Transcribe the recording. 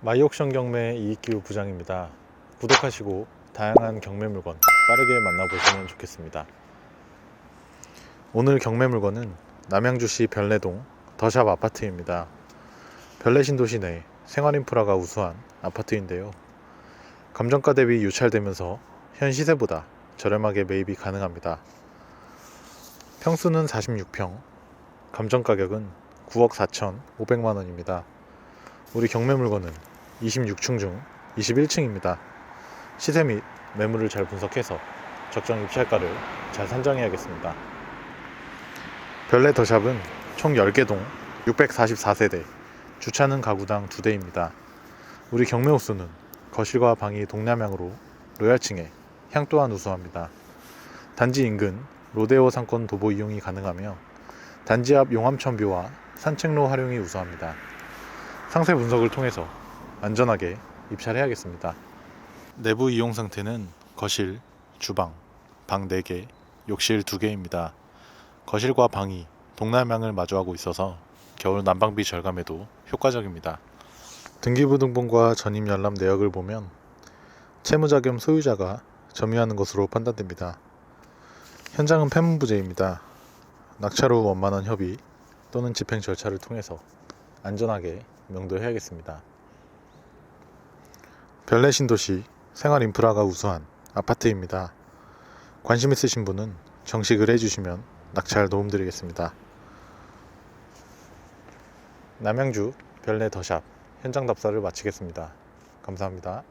마이옥션 경매 이익기후 부장입니다. 구독하시고 다양한 경매 물건 빠르게 만나보시면 좋겠습니다. 오늘 경매 물건은 남양주시 별내동 더샵 아파트입니다. 별내 신도시 내 생활 인프라가 우수한 아파트인데요. 감정가 대비 유찰되면서 현 시세보다 저렴하게 매입이 가능합니다. 평수는 46평, 감정 가격은 9억 4천 5백만 원입니다. 우리 경매 물건은 26층 중 21층입니다. 시세 및 매물을 잘 분석해서 적정 입찰가를 잘 산정해야겠습니다. 별내 더샵은 총 10개 동 644세대, 주차는 가구당 2대입니다. 우리 경매 호수는 거실과 방이 동남향으로 로얄층에 향 또한 우수합니다. 단지 인근 로데오 상권 도보 이용이 가능하며 단지 앞 용암천뷰와 산책로 활용이 우수합니다. 상세 분석을 통해서 안전하게 입찰해야겠습니다. 내부 이용 상태는 거실, 주방, 방 4개, 욕실 2개입니다. 거실과 방이 동남향을 마주하고 있어서 겨울 난방비 절감에도 효과적입니다. 등기부등본과 전입 열람 내역을 보면 채무자 겸 소유자가 점유하는 것으로 판단됩니다. 현장은 폐문부재입니다. 낙찰 후 원만한 협의 또는 집행 절차를 통해서 안전하게 명도해야겠습니다. 별내 신도시 생활 인프라가 우수한 아파트입니다. 관심 있으신 분은 정식을 해주시면 낙찰 도움드리겠습니다. 남양주 별내 더샵 현장 답사를 마치겠습니다. 감사합니다.